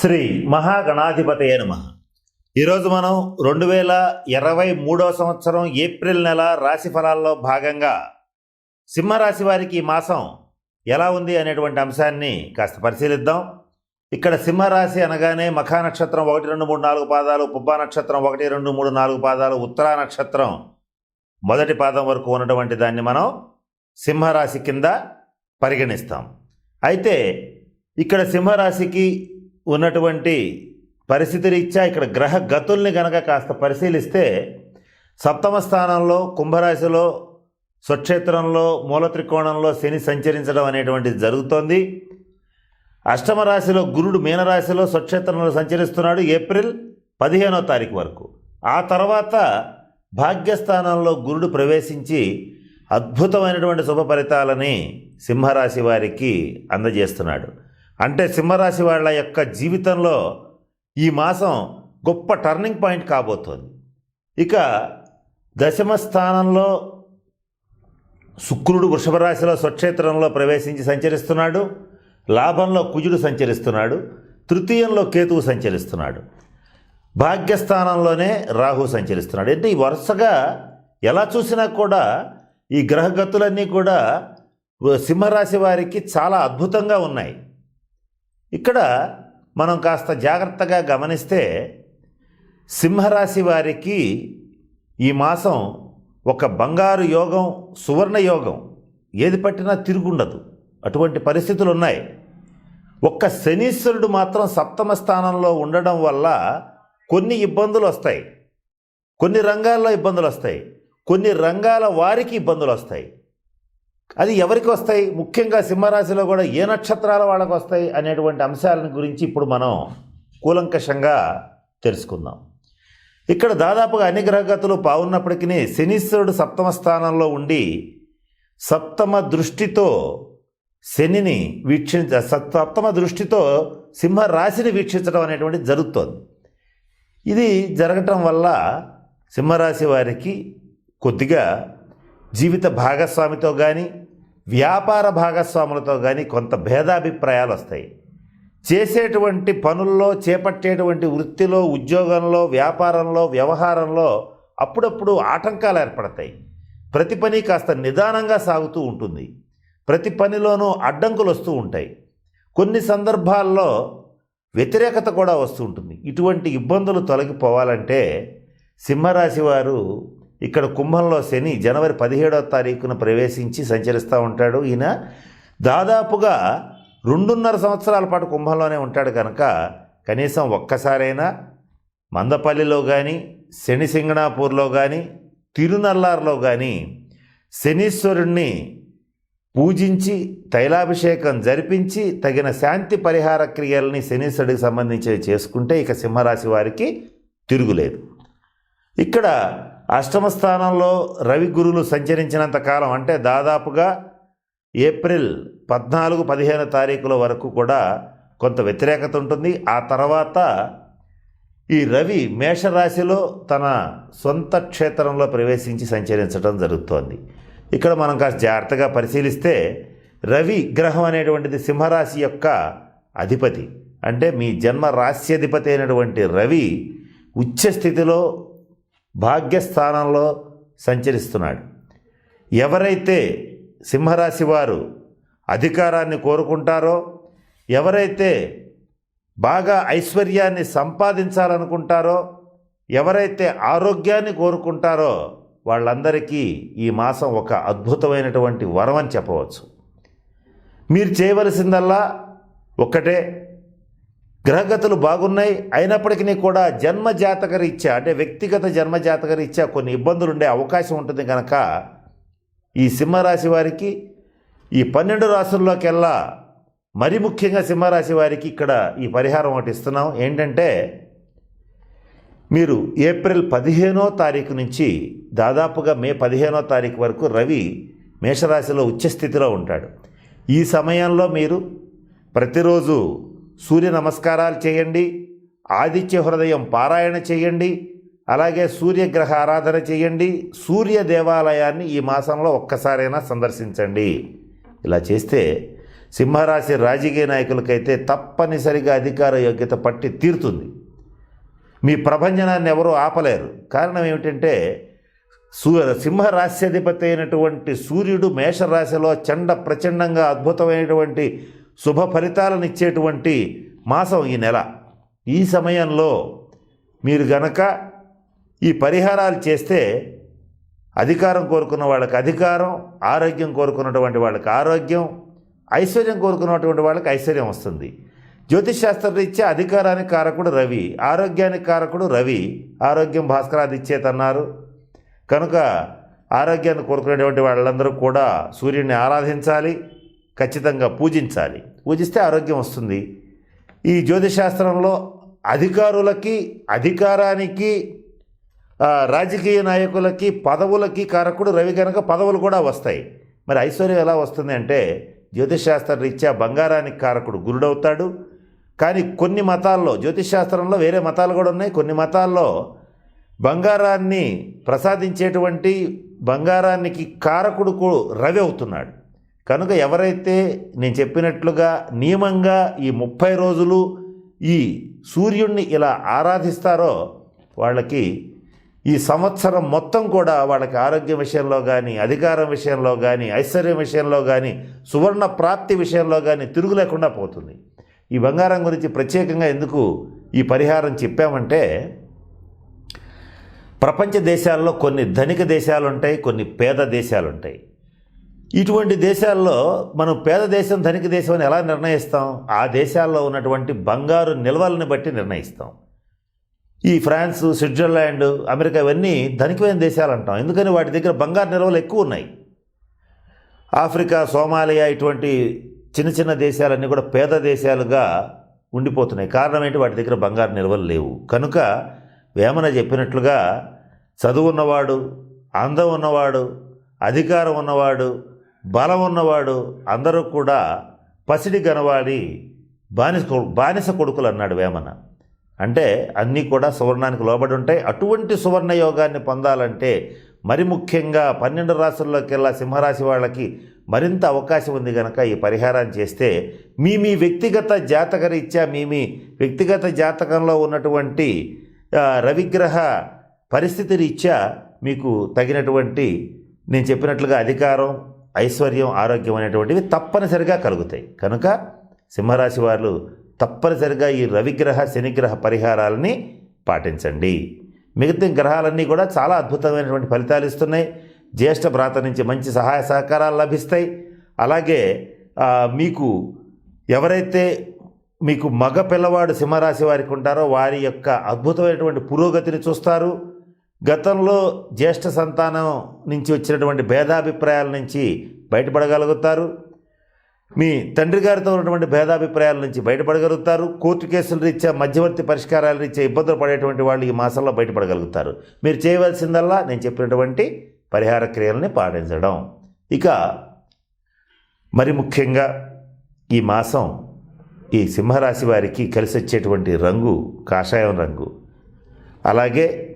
శ్రీ మహాగణాధిపతయ నమ. ఈరోజు మనం రెండు వేల ఇరవై మూడో సంవత్సరం ఏప్రిల్ నెల రాశి ఫలాల్లో భాగంగా సింహరాశి వారికి ఈ మాసం ఎలా ఉంది అనేటువంటి అంశాన్ని కాస్త పరిశీలిద్దాం. ఇక్కడ సింహరాశి అనగానే మఖా నక్షత్రం ఒకటి రెండు మూడు నాలుగు పాదాలు పుబ్బా నక్షత్రం ఒకటి రెండు మూడు నాలుగు పాదాలు ఉత్తరా నక్షత్రం మొదటి పాదం వరకు ఉన్నటువంటి దాన్ని మనం సింహరాశి కింద పరిగణిస్తాం. అయితే ఇక్కడ సింహరాశికి ఉన్నటువంటి పరిస్థితి రీత్యా ఇక్కడ గ్రహ గతుల్ని గనక కాస్త పరిశీలిస్తే సప్తమ స్థానంలో కుంభరాశిలో స్వక్షేత్రంలో మూల త్రికోణంలో శని సంచరించడం అనేటువంటిది జరుగుతోంది. అష్టమ రాశిలో గురుడు మీనరాశిలో స్వక్షేత్రంలో సంచరిస్తున్నాడు ఏప్రిల్ పదిహేనో తారీఖు వరకు. ఆ తర్వాత భాగ్యస్థానంలో గురుడు ప్రవేశించి అద్భుతమైనటువంటి శుభ ఫలితాలని సింహరాశి వారికి అందజేస్తున్నాడు. అంటే సింహరాశి వాళ్ళ యొక్క జీవితంలో ఈ మాసం గొప్ప టర్నింగ్ పాయింట్ కాబోతోంది. ఇక దశమ స్థానంలో శుక్రుడు వృషభ రాశిలో స్వక్షేత్రంలో ప్రవేశించి సంచరిస్తున్నాడు. లాభంలో కుజుడు సంచరిస్తున్నాడు. తృతీయంలో కేతువు సంచరిస్తున్నాడు. భాగ్యస్థానంలోనే రాహు సంచరిస్తున్నాడు. అంటే ఈ వరుసగా ఎలా చూసినా కూడా ఈ గ్రహగతులన్నీ కూడా సింహరాశి వారికి చాలా అద్భుతంగా ఉన్నాయి. ఇక్కడ మనం కాస్త జాగ్రత్తగా గమనిస్తే సింహరాశి వారికి ఈ మాసం ఒక బంగారు యోగం సువర్ణ యోగం. ఏది పట్టినా తిరుగుండదు. అటువంటి పరిస్థితులు ఉన్నాయి. ఒక్క శనీశ్వరుడు మాత్రం సప్తమ స్థానంలో ఉండడం వల్ల కొన్ని ఇబ్బందులు వస్తాయి. కొన్ని రంగాల్లో ఇబ్బందులు వస్తాయి. కొన్ని రంగాల వారికి ఇబ్బందులు వస్తాయి. అది ఎవరికి వస్తాయి? ముఖ్యంగా సింహరాశిలో కూడా ఏ నక్షత్రాల వాళ్ళకు వస్తాయి అనేటువంటి అంశాలను గురించి ఇప్పుడు మనం కూలంకషంగా తెలుసుకుందాం. ఇక్కడ దాదాపుగా అన్ని గ్రహగతులు పావున్నప్పటికీ శనీశ్వరుడు సప్తమ స్థానంలో ఉండి సప్తమ దృష్టితో శనిని వీక్షించ సప్తమ దృష్టితో సింహ రాశిని వీక్షించడం అనేటువంటిది జరుగుతోంది. ఇది జరగటం వల్ల సింహరాశి వారికి కొద్దిగా జీవిత భాగస్వామితో కానీ వ్యాపార భాగస్వాములతో కానీ కొంత భేదాభిప్రాయాలు వస్తాయి చేసేటువంటి పనుల్లో చేపట్టేటువంటి వృత్తిలో ఉద్యోగంలో వ్యాపారంలో వ్యవహారంలో అప్పుడప్పుడు ఆటంకాలు ఏర్పడతాయి. ప్రతి పని కాస్త నిదానంగా సాగుతూ ఉంటుంది. ప్రతి పనిలోనూ అడ్డంకులు వస్తూ ఉంటాయి. కొన్ని సందర్భాల్లో వ్యతిరేకత కూడా వస్తూ ఉంటుంది. ఇటువంటి ఇబ్బందులు తొలగిపోవాలంటే సింహరాశి వారు ఇక్కడ కుంభంలో శని జనవరి పదిహేడవ తారీఖున ప్రవేశించి సంచరిస్తూ ఉంటాడు. ఈయన దాదాపుగా రెండున్నర సంవత్సరాల పాటు కుంభంలోనే ఉంటాడు కనుక కనీసం ఒక్కసారైనా మందపల్లిలో కానీ శని సింగణాపూర్లో కానీ తిరునల్లార్లో కానీ శనీశ్వరుణ్ణి పూజించి తైలాభిషేకం జరిపించి తగిన శాంతి పరిహార క్రియల్ని శనీశ్వరుడికి సంబంధించి చేసుకుంటే ఇక సింహరాశి వారికి తిరుగులేదు. ఇక్కడ అష్టమ స్థానంలో రవి గురులు సంచరించినంత కాలం అంటే దాదాపుగా ఏప్రిల్ పద్నాలుగు పదిహేను తారీఖుల వరకు కూడా కొంత వ్యతిరేకత ఉంటుంది. ఆ తర్వాత ఈ రవి మేషరాశిలో తన సొంత క్షేత్రంలో ప్రవేశించి సంచరించడం జరుగుతోంది. ఇక్కడ మనం కాస్త జాగ్రత్తగా పరిశీలిస్తే రవి గ్రహం అనేటువంటిది సింహరాశి యొక్క అధిపతి. అంటే మీ జన్మ రాశ్యాధిపతి అయినటువంటి రవి ఉచ్చ స్థితిలో భాగ్యస్థానంలో సంచరిస్తున్నాడు. ఎవరైతే సింహరాశి వారు అధికారాన్ని కోరుకుంటారో ఎవరైతే బాగా ఐశ్వర్యాన్ని సంపాదించాలనుకుంటారో ఎవరైతే ఆరోగ్యాన్ని కోరుకుంటారో వాళ్ళందరికీ ఈ మాసం ఒక అద్భుతమైనటువంటి వరం అని చెప్పవచ్చు. మీరు చేయవలసిందల్లా ఒక్కటే గ్రహగతులు బాగున్నాయి అయినప్పటికీ కూడా జన్మ జాతక రీత్యా అంటే వ్యక్తిగత జన్మ జాతక రీత్యా కొన్ని ఇబ్బందులు ఉండే అవకాశం ఉంటుంది కనుక ఈ సింహరాశి వారికి ఈ పన్నెండు రాసుల్లోకెల్లా మరి ముఖ్యంగా సింహరాశి వారికి ఇక్కడ ఈ పరిహారం ఒకటి ఇస్తున్నాం. ఏంటంటే మీరు ఏప్రిల్ పదిహేనో తారీఖు నుంచి దాదాపుగా మే పదిహేనో తారీఖు వరకు రవి మేషరాశిలో ఉచ్చస్థితిలో ఉంటాడు. ఈ సమయంలో మీరు ప్రతిరోజు సూర్య నమస్కారాలు చేయండి ఆదిత్య హృదయం పారాయణ చేయండి అలాగే సూర్యగ్రహ ఆరాధన చేయండి సూర్య దేవాలయాన్ని ఈ మాసంలో ఒక్కసారైనా సందర్శించండి. ఇలా చేస్తే సింహరాశి రాజకీయ నాయకులకైతే తప్పనిసరిగా అధికార యోగ్యత పట్టి తీరుతుంది. మీ ప్రభంజనాన్ని ఎవరూ ఆపలేరు. కారణం ఏమిటంటే సూ సింహరాశ్యాధిపతి అయినటువంటి సూర్యుడు మేషరాశిలో చండ ప్రచండంగా అద్భుతమైనటువంటి శుభ ఫలితాలను ఇచ్చేటువంటి మాసం ఈ నెల. ఈ సమయంలో మీరు గనక ఈ పరిహారాలు చేస్తే అధికారం కోరుకున్న వాళ్ళకి అధికారం ఆరోగ్యం కోరుకున్నటువంటి వాళ్ళకి ఆరోగ్యం ఐశ్వర్యం కోరుకున్నటువంటి వాళ్ళకి ఐశ్వర్యం వస్తుంది. జ్యోతిష్ అధికారానికి కారకుడు రవి ఆరోగ్యానికి కారకుడు రవి ఆరోగ్యం భాస్కరాదిచ్చేతన్నారు కనుక ఆరోగ్యాన్ని కోరుకునేటువంటి వాళ్ళందరూ కూడా సూర్యుడిని ఆరాధించాలి ఖచ్చితంగా పూజించాలి. పూజిస్తే ఆరోగ్యం వస్తుంది. ఈ జ్యోతిశాస్త్రంలో అధికారులకి అధికారానికి రాజకీయ నాయకులకి పదవులకి కారకుడు రవి కనుక పదవులు కూడా వస్తాయి. మరి ఐశ్వర్యం ఎలా వస్తుంది అంటే జ్యోతిషశాస్త్ర రీత్యా బంగారానికి కారకుడు గురుడవుతాడు. కానీ కొన్ని మతాల్లో జ్యోతిశాస్త్రంలో వేరే మతాలు కూడా ఉన్నాయి. కొన్ని మతాల్లో బంగారాన్ని ప్రసాదించేటువంటి బంగారానికి కారకుడు రవి అవుతున్నాడు. కనుక ఎవరైతే నేను చెప్పినట్లుగా నియమంగా ఈ ముప్పై రోజులు ఈ సూర్యుడిని ఇలా ఆరాధిస్తారో వాళ్ళకి ఈ సంవత్సరం మొత్తం కూడా వాళ్ళకి ఆరోగ్య విషయంలో కానీ అధికారం విషయంలో కానీ ఐశ్వర్యం విషయంలో కానీ సువర్ణ ప్రాప్తి విషయంలో కానీ తిరుగు లేకుండా పోతుంది. ఈ బంగారం గురించి ప్రత్యేకంగా ఎందుకు ఈ పరిహారం చెప్పామంటే ప్రపంచ దేశాల్లో కొన్ని ధనిక దేశాలు ఉంటాయి కొన్ని పేద దేశాలు ఉంటాయి ఇటువంటి దేశాల్లో మనం పేద దేశం ధనిక దేశం అని ఎలా నిర్ణయిస్తాం? ఆ దేశాల్లో ఉన్నటువంటి బంగారు నిల్వలను బట్టి నిర్ణయిస్తాం. ఈ ఫ్రాన్స్ స్విట్జర్లాండ్ అమెరికా ఇవన్నీ ధనికమైన దేశాలు అంటాం. ఎందుకని? వాటి దగ్గర బంగారు నిల్వలు ఎక్కువ ఉన్నాయి. ఆఫ్రికా సోమాలియా ఇటువంటి చిన్న చిన్న దేశాలన్నీ కూడా పేద దేశాలుగా ఉండిపోతున్నాయి. కారణం ఏంటి? వాటి దగ్గర బంగారు నిల్వలు లేవు. కనుక వేమన చెప్పినట్లుగా చదువు ఉన్నవాడు అందం ఉన్నవాడు అధికారం ఉన్నవాడు బలం ఉన్నవాడు అందరూ కూడా పసిడి గనవాడి బానిస బానిస కొడుకులు అన్నాడు వేమన. అంటే అన్నీ కూడా సువర్ణానికి లోబడి ఉంటాయి. అటువంటి సువర్ణ యోగాన్ని పొందాలంటే మరి ముఖ్యంగా పన్నెండు రాసుల్లోకెల్లా సింహరాశి వాళ్ళకి మరింత అవకాశం ఉంది కనుక ఈ పరిహారం చేస్తే మీ మీ వ్యక్తిగత జాతక రీత్యా మీ మీ వ్యక్తిగత జాతకంలో ఉన్నటువంటి రవిగ్రహ పరిస్థితి రీత్యా మీకు తగినటువంటి నేను చెప్పినట్లుగా అధికారం ఐశ్వర్యం ఆరోగ్యం అనేటువంటివి తప్పనిసరిగా కలుగుతాయి. కనుక సింహరాశి వారు తప్పనిసరిగా ఈ రవిగ్రహ శనిగ్రహ పరిహారాలని పాటించండి. మిగతా గ్రహాలన్నీ కూడా చాలా అద్భుతమైనటువంటి ఫలితాలు ఇస్తున్నాయి. జ్యేష్ఠ భ్రాత నుంచి మంచి సహాయ సహకారాలు లభిస్తాయి. అలాగే మీకు ఎవరైతే మీకు మగ పిల్లవాడు సింహరాశి వారికి ఉంటారో వారి యొక్క అద్భుతమైనటువంటి పురోగతిని చూస్తారు. గతంలో జ్యేష్ఠ సంతానం నుంచి వచ్చినటువంటి భేదాభిప్రాయాల నుంచి బయటపడగలుగుతారు. మీ తండ్రి గారితో ఉన్నటువంటి భేదాభిప్రాయాల నుంచి బయటపడగలుగుతారు. కోర్టు కేసుల రీత్యా మధ్యవర్తి పరిష్కారాల రీత్యా ఇబ్బందులు పడేటువంటి వాళ్ళు ఈ మాసంలో బయటపడగలుగుతారు. మీరు చేయవలసిందల్లా నేను చెప్పినటువంటి పరిహార క్రియల్ని పాటించడం. ఇక మరి ముఖ్యంగా ఈ మాసం ఈ సింహరాశి వారికి కలిసి వచ్చేటువంటి రంగు కాషాయం రంగు. అలాగే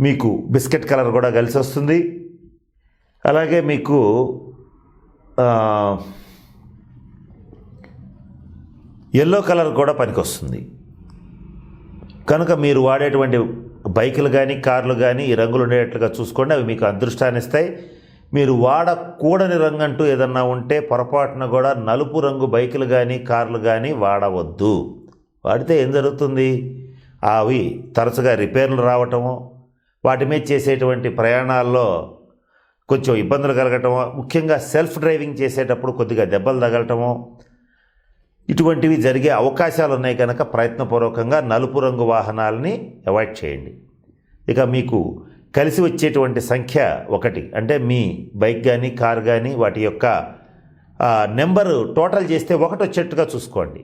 మీకు బిస్కెట్ కలర్ కూడా కలిసి వస్తుంది. అలాగే మీకు ఎల్లో కలర్ కూడా పనికొస్తుంది. కనుక మీరు వాడేటువంటి బైకులు కానీ కార్లు కానీ ఈ రంగులు ఉండేటట్లుగా చూసుకోండి. అవి మీకు అదృష్టాన్ని ఇస్తాయి. మీరు వాడకూడని రంగు అంటూ ఏదన్నా ఉంటే పొరపాటున కూడా నలుపు రంగు బైకులు కానీ కార్లు కానీ వాడవద్దు. వాడితే ఏం జరుగుతుంది? అవి తరచుగా రిపేర్లు రావటము వాటి మీద చేసేటువంటి ప్రయాణాల్లో కొంచెం ఇబ్బందులు కలగటము ముఖ్యంగా సెల్ఫ్ డ్రైవింగ్ చేసేటప్పుడు కొద్దిగా దెబ్బలు తగలటము ఇటువంటివి జరిగే అవకాశాలు ఉన్నాయి కనుక ప్రయత్నపూర్వకంగా నలుపు రంగు వాహనాలని అవాయిడ్ చేయండి. ఇక మీకు కలిసి వచ్చేటువంటి సంఖ్య ఒకటి. అంటే మీ బైక్ కానీ కార్ కానీ వాటి యొక్క నెంబరు టోటల్ చేస్తే ఒకటి వచ్చేట్టుగా చూసుకోండి.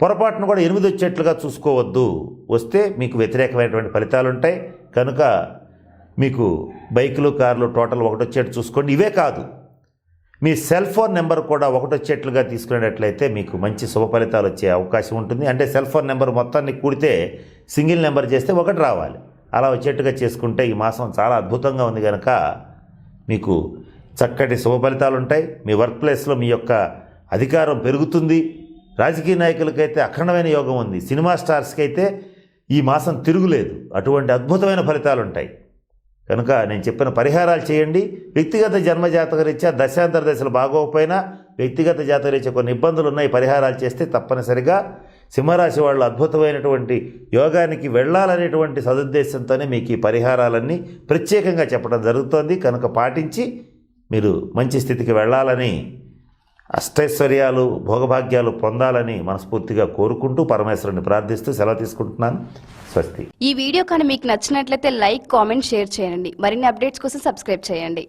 పొరపాటును కూడా ఎనిమిది వచ్చేట్లుగా చూసుకోవద్దు. వస్తే మీకు వ్యతిరేకమైనటువంటి ఫలితాలు ఉంటాయి కనుక మీకు బైకులు కార్లు టోటల్ ఒకటొచ్చేట్టు చూసుకోండి. ఇవే కాదు. మీ సెల్ ఫోన్ నెంబర్ కూడా ఒకటొచ్చేట్లుగా తీసుకునేటట్లయితే మీకు మంచి శుభ ఫలితాలు వచ్చే అవకాశం ఉంటుంది. అంటే సెల్ ఫోన్ నెంబర్ మొత్తాన్ని కూడితే సింగిల్ నెంబర్ చేస్తే ఒకటి రావాలి. అలా వచ్చేట్టుగా చేసుకుంటే ఈ మాసం చాలా అద్భుతంగా ఉంది కనుక మీకు చక్కటి శుభ ఫలితాలు ఉంటాయి. మీ వర్క్ ప్లేస్లో మీ యొక్క అధికారం పెరుగుతుంది. రాజకీయ నాయకులకైతే అఖండమైన యోగం ఉంది. సినిమా స్టార్స్కి అయితే ఈ మాసం తిరుగులేదు. అటువంటి అద్భుతమైన ఫలితాలు ఉంటాయి కనుక నేను చెప్పిన పరిహారాలు చేయండి. వ్యక్తిగత జన్మజాతక రీత్యా దశాంతర దశలు బాగోకపోయినా వ్యక్తిగత జాతక రీత్యా కొన్ని ఇబ్బందులు ఉన్నాయి పరిహారాలు చేస్తే తప్పనిసరిగా సింహరాశి వాళ్ళు అద్భుతమైనటువంటి యోగానికి వెళ్ళాలనేటువంటి సదుద్దేశంతోనే మీకు ఈ పరిహారాలన్నీ ప్రత్యేకంగా చెప్పడం జరుగుతోంది. కనుక పాటించి మీరు మంచి స్థితికి వెళ్ళాలని అష్టైశ్వర్యాలు భోగభాగ్యాలు పొందాలని మనస్ఫూర్తిగా కోరుకుంటూ పరమేశ్వరుని ప్రార్థిస్తూ సెలవు తీసుకుంటున్నాను. స్వస్తి. ఈ వీడియో కానీ మీకు నచ్చినట్లయితే లైక్ కామెంట్ షేర్ చేయండి. మరిన్ని అప్డేట్స్ కోసం సబ్స్క్రైబ్ చేయండి.